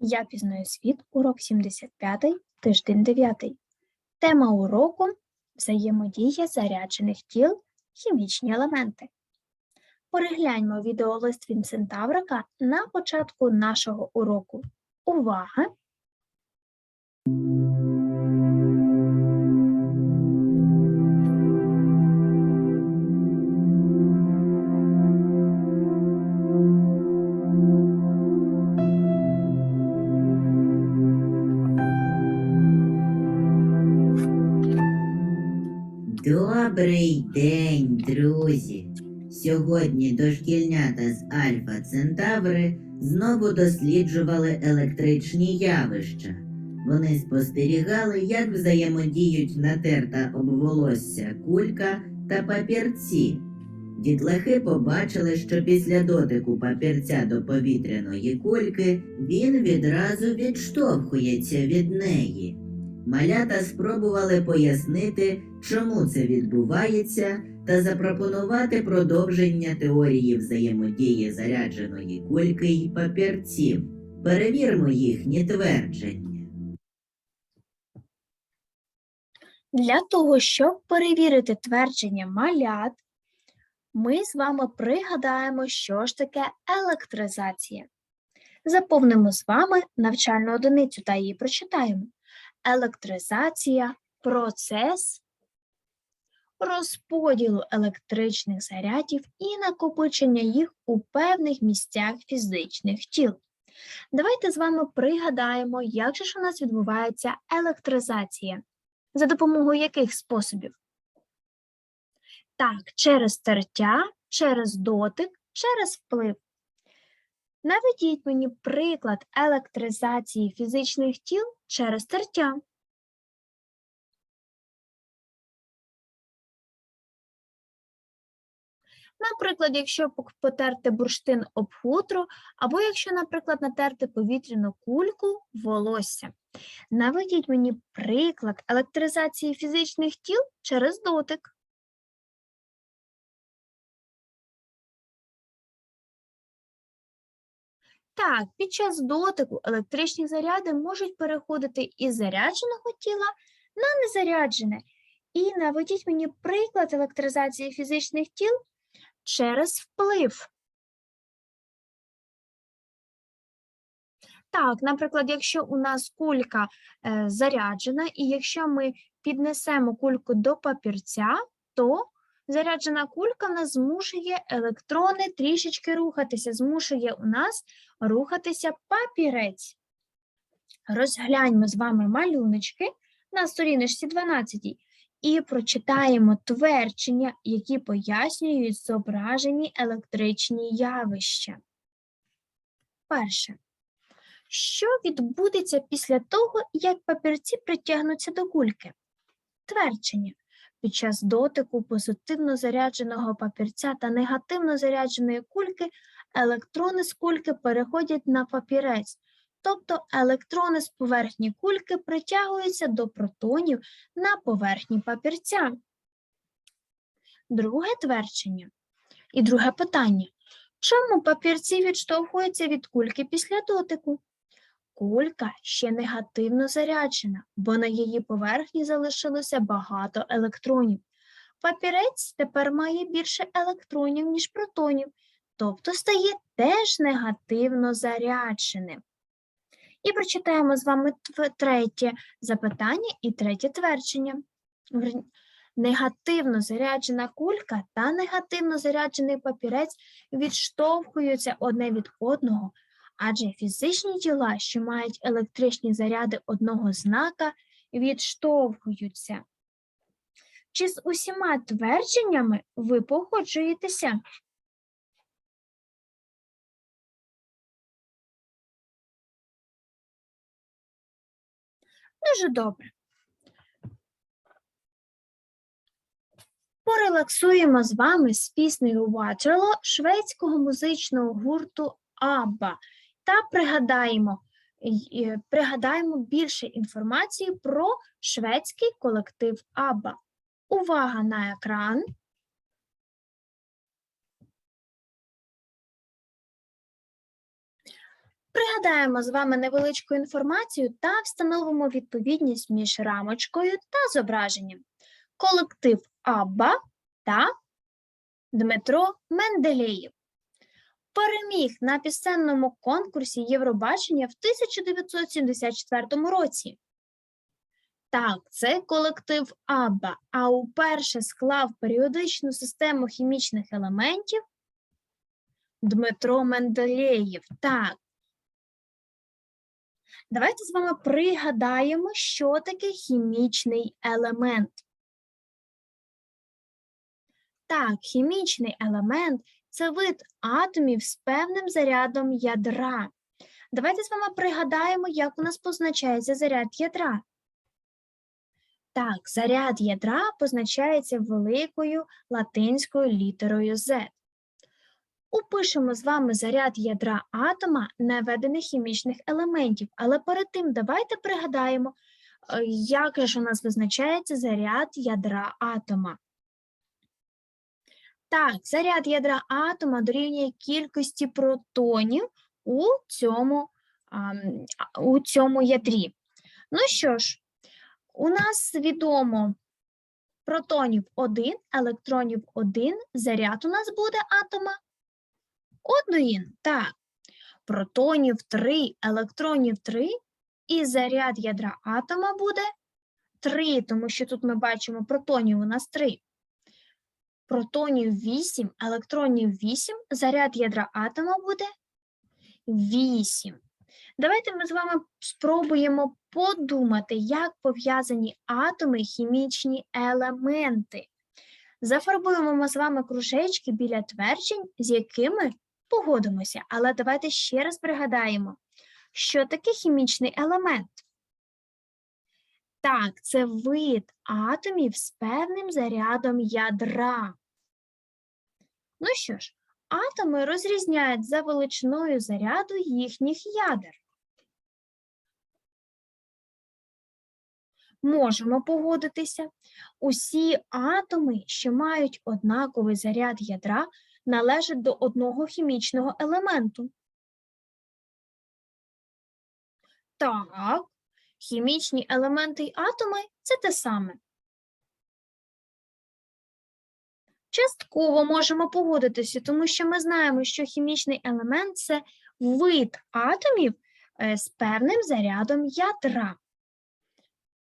Я пізнаю світ, урок 75, тиждень 9. Тема уроку взаємодія заряджених тіл, хімічні елементи. Перегляньмо відеолист від Центаврика на початку нашого уроку. Увага! Добрий день, друзі! Сьогодні дошкільнята з Альфа Центаври знову досліджували електричні явища. Вони спостерігали, як взаємодіють натерта об волосся кулька та папірці. Дітлахи побачили, що після дотику папірця до повітряної кульки він відразу відштовхується від неї. Малята спробували пояснити, чому це відбувається, та запропонувати продовження теорії взаємодії зарядженої кульки й папірців. Перевірмо їхні твердження. Для того, щоб перевірити твердження малят, ми з вами пригадаємо, що ж таке електризація. Заповнимо з вами навчальну одиницю та її прочитаємо. Електризація процес розподілу електричних зарядів і накопичення їх у певних місцях фізичних тіл. Давайте з вами пригадаємо, як же ж у нас відбувається електризація. За допомогою яких способів? Так, через тертя, через дотик, через вплив. Наведіть мені приклад електризації фізичних тіл через тертя. Наприклад, якщо потерти бурштин об хутро, або якщо, наприклад, натерти повітряну кульку волосся. Наведіть мені приклад електризації фізичних тіл через дотик. Так, під час дотику електричні заряди можуть переходити із зарядженого тіла на незаряджене. І наведіть мені приклад електризації фізичних тіл через вплив. Так, наприклад, якщо у нас кулька е, заряджена, і якщо ми піднесемо кульку до папірця, то заряджена кулька в нас змушує електрони трішечки рухатися, змушує у нас рухатися папірець. Розгляньмо з вами малюночки на сторіночці 12 і прочитаємо твердження, які пояснюють зображені електричні явища. Перше. Що відбудеться після того, як папірці притягнуться до кульки? Твердження. Під час дотику позитивно зарядженого папірця та негативно зарядженої кульки електрони з кульки переходять на папірець, тобто електрони з поверхні кульки притягуються до протонів на поверхні папірця. Друге твердження. І друге питання. Чому папірці відштовхуються від кульки після дотику? Кулька ще негативно заряджена, бо на її поверхні залишилося багато електронів. Папірець тепер має більше електронів, ніж протонів, тобто стає теж негативно зарядженим. І прочитаємо з вами третє запитання і третє твердження. Негативно заряджена кулька та негативно заряджений папірець відштовхуються одне від одного, адже фізичні тіла, що мають електричні заряди одного знака, відштовхуються. Чи з усіма твердженнями ви погоджуєтеся? Дуже добре. Порелаксуємо з вами з піснею Waterloo шведського музичного гурту ABBA та пригадаємо, пригадаємо більше інформації про шведський колектив ABBA. Увага на екран. Пригадаємо з вами невеличку інформацію та встановимо відповідність між рамочкою та зображенням. Колектив Абба та Дмитро Менделєєв переміг на пісенному конкурсі Євробачення в 1974 році. Так, це колектив Абба, а уперше склав періодичну систему хімічних елементів Дмитро Менделєєв. Так. Давайте з вами пригадаємо, що таке хімічний елемент. Так, хімічний елемент це вид атомів з певним зарядом ядра. Давайте з вами пригадаємо, як у нас позначається заряд ядра. Так, заряд ядра позначається великою латинською літерою Z. Упишемо з вами заряд ядра атома наведених хімічних елементів, але перед тим давайте пригадаємо, е, як ж у нас визначається заряд ядра атома. Так, заряд ядра атома дорівнює кількості протонів у цьому, у цьому ядрі. Ну що ж, у нас відомо протонів 1, електронів 1, заряд у нас буде атома 1. Так, протонів 3, електронів 3, і заряд ядра атома буде 3, тому що тут ми бачимо протонів у нас 3 протонів 8, електронів 8, заряд ядра атома буде 8. Давайте ми з вами спробуємо подумати, як пов'язані атоми хімічні елементи. Зафарбуємо ми з вами кружечки біля тверджень, з якими погодимося. Але давайте ще раз пригадаємо, що таке хімічний елемент. Так, це вид атомів з певним зарядом ядра. Ну що ж, атоми розрізняють за величиною заряду їхніх ядер. Можемо погодитися. Усі атоми, що мають однаковий заряд ядра, належать до одного хімічного елементу. Так, хімічні елементи й атоми це те саме. Частково можемо погодитися, тому що ми знаємо, що хімічний елемент це вид атомів е, з певним зарядом ядра.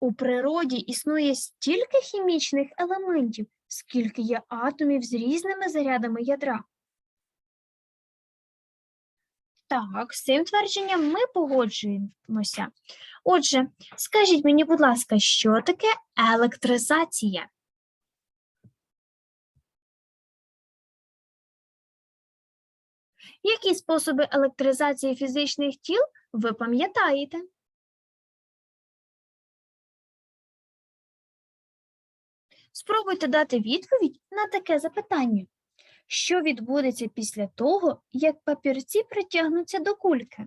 У природі існує стільки хімічних елементів, скільки є атомів з різними зарядами ядра. Так, з цим твердженням ми погоджуємося. Отже, скажіть мені, будь ласка, що таке електризація? Які способи електризації фізичних тіл ви пам'ятаєте? Спробуйте дати відповідь на таке запитання. Що відбудеться після того, як папірці притягнуться до кульки?